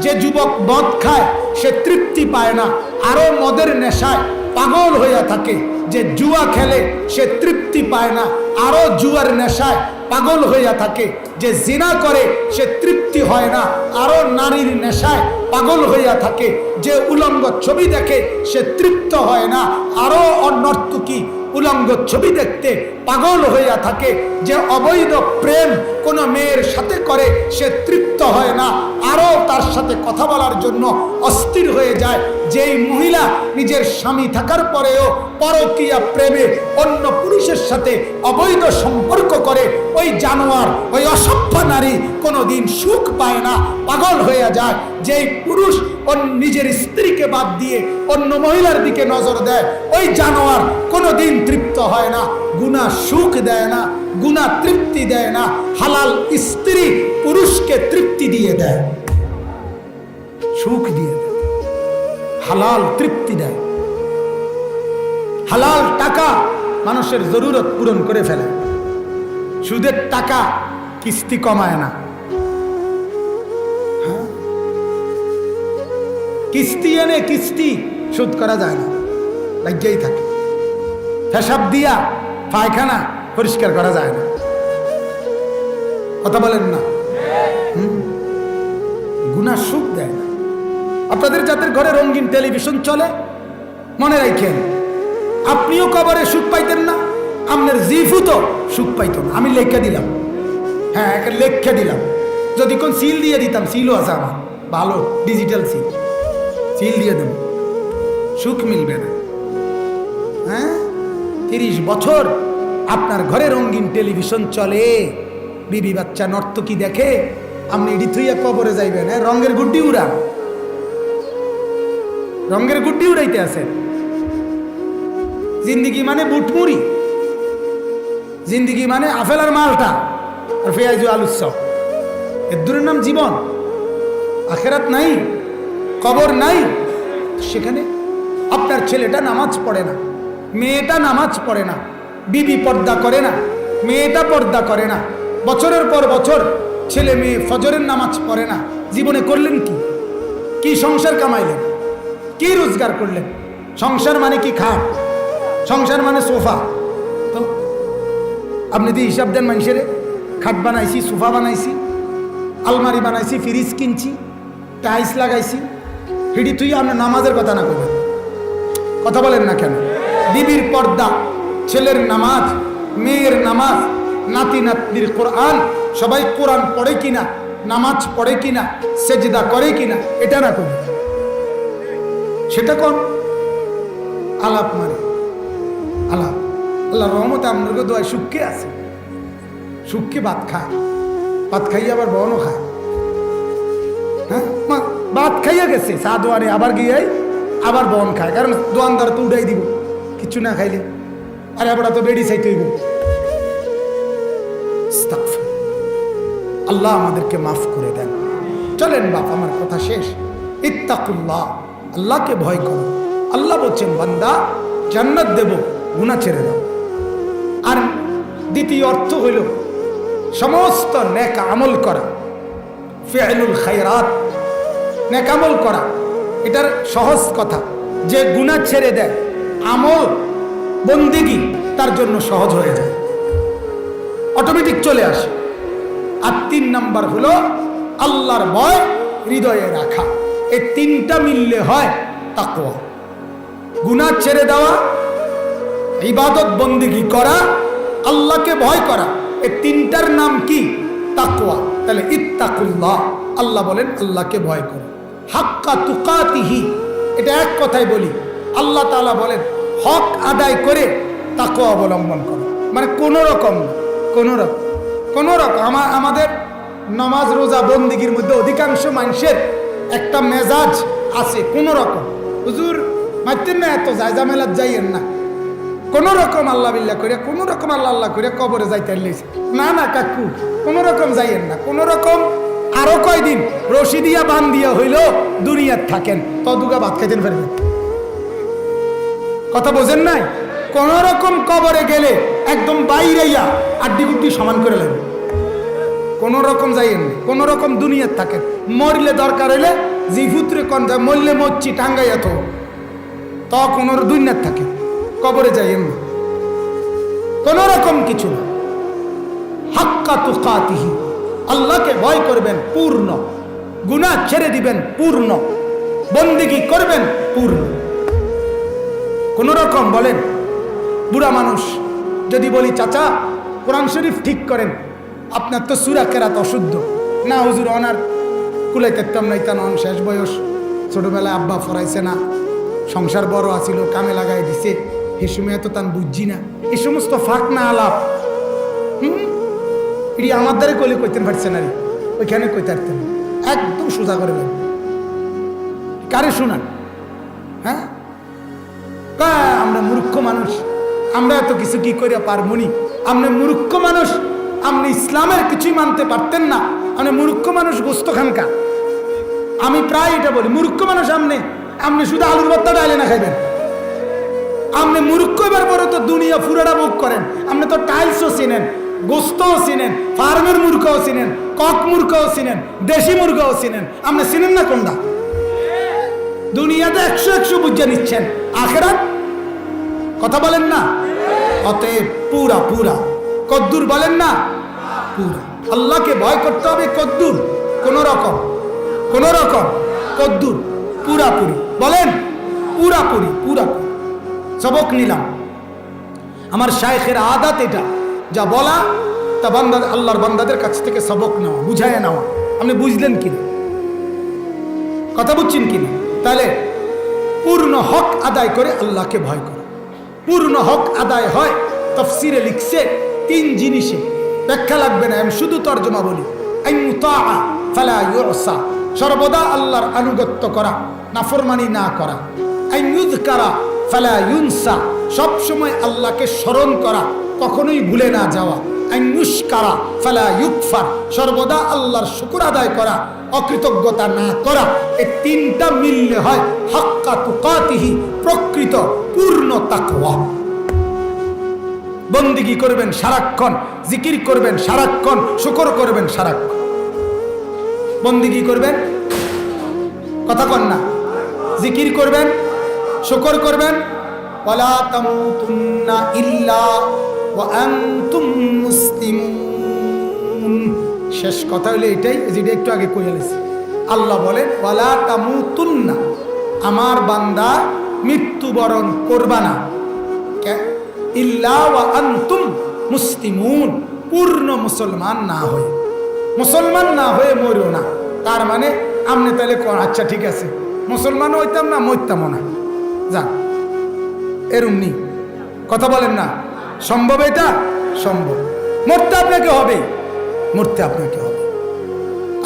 যে যুবক মদ খায়, সে তৃপ্তি পায় না। আরও মদের নেশায় পাগল হইয়া থাকে। যে জুয়া খেলে, সে তৃপ্তি পায় না। আরও জুয়ার নেশায় পাগল হইয়া থাকে। যে জিনা করে, সে তৃপ্তি হয় না। আরও নারীর নেশায় পাগল হইয়া থাকে। যে উলঙ্গ ছবি দেখে, সে তৃপ্ত হয় না। আরও অনর্তুকি উলঙ্গ ছবি দেখতে পাগল হইয়া থাকে। যে অবৈধ প্রেম কোনো মেয়ের সাথে করে, সে তৃপ্ত হয় না। আরও তার সাথে কথা বলার জন্য অস্থির হয়ে যায়। যেই মহিলা নিজের স্বামী থাকার পরেও পরকীয়া প্রেমে অন্য পুরুষের সাথে অবৈধ সম্পর্ক করে, ওই জানোয়ার, ওই অসভ্য নারী কোনোদিন সুখ পায় না, পাগল হয়ে যায়। যেই পুরুষ নিজের স্ত্রীকে বাদ দিয়ে অন্য মহিলার দিকে নজর দেয়, ওই জানোয়ার কোনোদিন তৃপ্ত হয় না, গুণা সুখ দেয় না, গুণা তৃপ্তি দেয় না, হালাল স্ত্রী পুরুষকে তৃপ্তি দিয়ে দেয়, সুখ দিয়ে দেয়, হালাল তৃপ্তি দেয়। হালাল টাকা মানুষের জরুরত পূরণ করে ফেলে। সুদের টাকা কিস্তি কমায় না। হ্যাঁ? কিস্তি এনে কিস্তি শোধ করা যায় না। লাগিয়েই থাকে। পেশাব দিয়া পায়খানা পরিষ্কার করা যায় না। কথা বলেন না? গুনা সুখ দেয় না। আপনাদের যাদের ঘরে রঙিন টেলিভিশন চলে, মনে রাখেন, আপনিও কবরে সুখ পাইতেন না আপনার জিফু তো সুখ পাইত না। আমি লেখা দিলাম। হ্যাঁ একটা লেখা দিলাম। যদি কোন সিল দিয়ে দিতাম, সিলও আছে আমার। ভালো ডিজিটাল সিল। সিল দিয়ে দেব। সুখ মিলবে না। হ্যাঁ? তিরিশ বছর আপনার ঘরে রঙিন টেলিভিশন চলে। বিবি বাচ্চা নর্তকী দেখে? আপনি ইডি থুইয়া কবরে যাইবেন হ্যাঁ? রঙের গুড্ডি উড়ান। রঙের গুড্ডি উড়াইতে আছেন। জিন্দিগি মানে বুটমুড়ি। জিন্দিগি মানে আফেল আর মালটা আর ফেয়াজু আলুসব এর দূরের নাম জীবন। আখেরাত নাই, কবর নাই। সেখানে আপনার ছেলেটা নামাজ পড়ে না। মেয়েটা নামাজ পড়ে না, বিবি পর্দা করে না, মেয়েটা পর্দা করে না, বছরের পর বছর ছেলে মেয়ে ফজরের নামাজ পড়ে না, জীবনে করলেন কি? কি সংসার কামাইলেন? কি রোজগার করলেন? সংসার মানে কি খাট? সংসার মানে সোফা। তো আপনি তো হিসাব দেন মানুষের, খাট বানাইছি, সোফা বানাইছি, আলমারি বানাইছি, ফ্রিজ কিনছি, টাইলস লাগাইছি হিডি তুই আপনার নামাজের কথা না করবেন কথা বলেন না কেন? বিবির পর্দা, ছেলের নামাজ, মেয়ের নামাজ, নাতি নাতনির কোরআন, সবাই কোরআন পড়ে কিনা, নামাজ পড়ে কিনা, সেজদা করে কিনা, এটা না করবে সেটা কোন? আলাপ মানে। আলাপ। আল্লাহ রহমতে আপনাকে দোয়ায় সুখকে আছে। সুখকে ভাত খায়। ভাত খাইয়ে আবার বনও খায়। হ্যাঁ? ভাত খাইয়া গেছে। চা দোয়ারে আবার গিয়ে আবার বন খায়। কারণ দোয়ানদার তো উড়াই দিব। কিছু না খাইলে, আরে আবার তো বেড়ি চাইতে হইব। আল্লাহ আমাদেরকে মাফ করে দেন। চলেন বাপ, আমার কথা শেষ। ইত্তাকুল্লাহ। আল্লাহকে ভয় করো। আল্লাহ বলছেন, বান্দা, জান্নাত দেব গুণা ছেড়ে দাও। আর দ্বিতীয় অর্থ হইল, সমস্ত নেক আমল করা। ফেলুল খায়রাত। নেক আমল করা। এটার সহজ কথা, যে গুণা ছেড়ে দেয় আমল, বন্দিগি তার জন্য সহজ হয়ে যায়। অটোমেটিক চলে আসে। আর তিন নাম্বার হলো আল্লাহর ভয় হৃদয়ে রাখা। এই তিনটা মিললে হয় তাকওয়া। গুনাহ ছেড়ে দেওয়া, ইবাদত, বন্দিগি করা, আল্লাহকে ভয় করা, এই তিনটার নাম কি? তাকওয়া। তাহলে ইত্তাকুল্লাহ, আল্লাহ বলেন, আল্লাহকে ভয় করো। হাক্কা তুকাতিহি, এটা এক কথায় বলি আল্লাহ তাআলা বলেন, হক আদায় করে তাকে অবলম্বন করো। মানে কোনো রকম কোনো রকম কোনো রকম আমা, আমাদের নামাজ, রোজা, বন্দিগির মধ্যে অধিকাংশ মানুষের একটা মেজাজ আছে কোনো রকম হুজুর, মারতেন না এত যায় জামেলাত যাইয়েন না। কোন রকম আল্লাহ বিল্লাহ করে কোন রকম আল্লাহ আল্লাহ করে কবরে যাইতে লেছে না না, কাকু কোন রকম যাইয়েন না। কোন রকম আরও কয়দিন রশি দিয়া বান দিয়া হইল দুনিয়ার থাকেন, তদুগা ভাত খাইতেন ফেরবেন। কথা বোঝেন নাই? কোন রকম কবরে গেলে একদম বাইরেইয়া আড্ডি গুড্ডি সমান করে লাগবে কোন রকম যাইয়েন না, কোন রকম দুনিয়ার থাকেন। মরলে দরকার হইলে জিফুত্রে কন যায়, মরলে মরছি, টাঙ্গাইয়া তো তখন ওর দুনিয়ার থাকে, কবরে যাই এমনি কোন রকম কিছু না। হাক্কা তুকাতিহি, আল্লাহকে ভয় করবেন, পূর্ণ। গুনাহ ছেড়ে দিবেন, পূর্ণ। বন্দিগি করবেন, পূর্ণ। কোন রকম বলেন, বুড়া মানুষ, যদি বলি, চাচা, কোরআন শরীফ ঠিক করেন, আপনার তো সুরা কেরাত অশুদ্ধ। না, হুজুর, অনার কুলে তেতাম নাই তা নন শেষ বয়স। ছোটবেলায় আব্বা ফরাইছে না। সংসার বড় আছিল, কামে লাগাই দিছে। এ সময় তো তান বুঝছি না। এ সমস্ত ফাঁক না আলাপ। হুম? এটি আমার দ্বারে কইলে কইতেন পারছে না রে। ওইখানে কইতে পারতেন একদম সোজা করে কারে শোনান? হ্যাঁ? আমরা মূর্খ মানুষ। আমরা এত কিছু কি করে পারবনি আপনি মূর্খ মানুষ। আপনি ইসলামের কিছুই মানতে পারতেন না। আপনি মূর্খ মানুষ গোস্ত খানকা আমি প্রায় এটা বলি, মূর্খ মানুষ আপনি? আপনি শুধু আলুর ভর্তা ডাইলে না খাইবেন। আপনি মূর্খ, এবার পরে তো দুনিয়া ফুরাটা মুখ করেন। আপনি তো টাইলসও চিনেন, গোস্তও চিনেন, ফার্মের মূর্খও চিনেন, কক মূর্খও চিনেন, দেশি মুরগাও চিনেন। আপনি চিনেন না কোনটা? দুনিয়াতে একশো একশো বুঝে নিচ্ছেন। আখেরাত? কথা বলেন না? অতএব পুরা পুরা। কদ্দুর বলেন না? পুরা। আল্লাহকে ভয় করতে হবে কদ্দুর। কোন রকম। কোন রকম। কদ্দুর। পুরাপুরি বলেন? পুরাপুরি পুরাপুরি সবক নিলাম। আমার শায়েখের আদাত এটা। যা বলা, তা বান্দা, আল্লাহর বান্দাদের কাছ থেকে সবক নেওয়া, বুঝায় নেওয়া। আপনি বুঝলেন কিনা? কথা বুঝছেন কিনা? তাহলে পূর্ণ হক আদায় করে আল্লাহকে ভয় করো। পূর্ণ হক আদায় হয়, তফসিরে লিখছে তিন জিনিসে। ব্যাখ্যা লাগবে না, আমি শুধু তর্জমা বলি। সর্বদা আল্লাহর আনুগত্য করা, নাফরমানি না করা। আই ইউযকারা ফালা ইউনসা। সব সময় আল্লাহকে স্মরণ করা, কখনোই ভুলে না যাওয়া। সর্বদা আল্লাহর শুকর আদায় করা, অকৃতজ্ঞতা না করা এই তিনটা মিললে হয় হাক্কা তুকাতিহি, প্রকৃত পূর্ণ তাকওয়া। বন্দিগি করবেন সারাক্ষণ, জিকির করবেন সারাক্ষণ, শুকর করবেন সারাক্ষণ। বন্দিগি করবেন, কথা কন না। জিকির করবেন, শুকর করবেন ইল্লা শেষ কথা হলো এটাই যেটা একটু আগে কইয়া লেছি। আল্লাহ বলেন, ওয়ালা তামু তামুতুন্না। আমার বান্দা মৃত্যুবরণ করবা না। ইল্লা ওয়া আনতুম মুসলিমুন। পূর্ণ মুসলমান না হয়ে। মুসলমান না হয়ে মরিও না। তার মানে আপনি তাহলে আচ্ছা ঠিক আছে। মুসলমান হইতাম না, মরতামও না। যান। এরমনি কথা বলেন না। সম্ভব এটা? সম্ভব। মরতে আপনাকে হবে। মরতে আপনাকে হবে।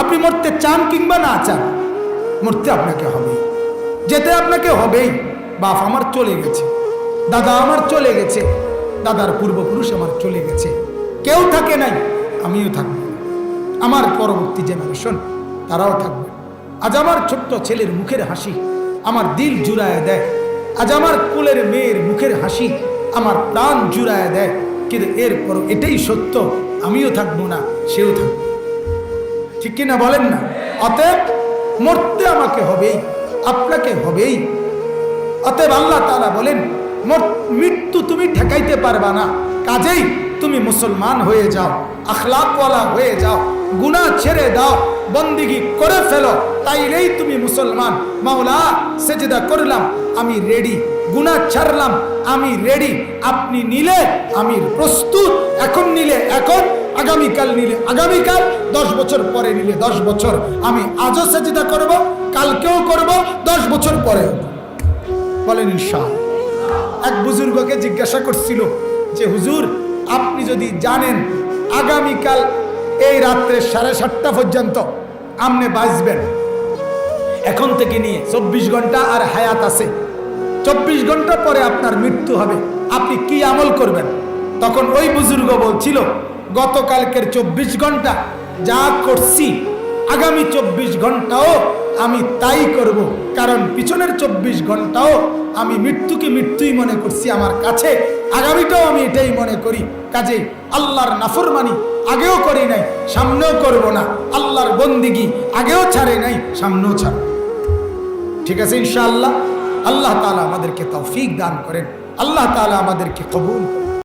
আপনি মরতে চান কিংবা না চান, মরতে আপনাকে হবে। যেতে আপনাকে হবেই। বাপ আমার চলে গেছে। দাদা আমার চলে গেছে। দাদার পূর্বপুরুষ আমার চলে গেছে। কেউ থাকে নাই, আমিও থাকব। আমার পরবর্তী জেনারেশন তারাও থাকবে। আজ আমার ছোট্ট ছেলের মুখের হাসি আমার দিল জুড়ায় দেয়। আজ আমার কোলের মেয়ের মুখের হাসি আমার প্রাণ জুড়ায় দেয়। কিন্তু এরপর এটাই সত্য, আমিও থাকব না, সেও থাকব। ঠিক কিনা বলেন না? অতএব মরতে আমাকে হবেই, আপনাকে হবেই। অতএব আল্লাহ তাআলা বলেন মৃত্যু তুমি ঠেকাইতে পারবা না, কাজেই তুমি মুসলমান হয়ে যাও, আখলাকওয়ালা হয়ে যাও, গুনাহ ছেড়ে দাও, বন্দিগি করে ফেলো, তাইলেই তুমি মুসলমান। মাওলা, সেজদা করলাম, আমি রেডি গুনাহ ছাড়লাম, আমি রেডি আপনি নিলে আমি প্রস্তুত, এখন নিলে এখন, আগামীকাল নিলে আগামীকাল, দশ বছর পরে নিলে দশ বছর, আমি আজও সেজদা করব, কালকেও করব, দশ বছর পরেও। বলেন ইনশাআল্লাহ। এক বুজুর্গকে জিজ্ঞাসা করছিল যে, হুজুর, আপনি যদি জানেন আগামীকাল এই রাত্রে সাড়ে সাতটা পর্যন্ত আপনি বাঁচবেন এখন থেকে নিয়ে চব্বিশ ঘণ্টা আর হায়াত আছে। চব্বিশ ঘণ্টা পরে আপনার মৃত্যু হবে। আপনি কি আমল করবেন? তখন ওই বুজুর্গ বলছিল, গতকালকের চব্বিশ ঘণ্টা যা করছি, আগামী চব্বিশ ঘন্টাও আমি তাই করব। কারণ পিছনের চব্বিশ ঘন্টাও আমি মৃত্যুকে মৃত্যুই মনে করছি আমার কাছে। আগামীটাও আমি এটাই মনে করি। কাজে আল্লাহর নাফরমানি আগেও করি নাই, সামনেও করব না। আল্লাহর বন্দিগি আগেও ছাড়ে নাই, সামনেও ছাড় ঠিক আছে, ইনশাআল্লাহ। আল্লাহ তাআলা আমাদেরকে তৌফিক দান করেন। আল্লাহ তাআলা আমাদেরকে কবুল করেন।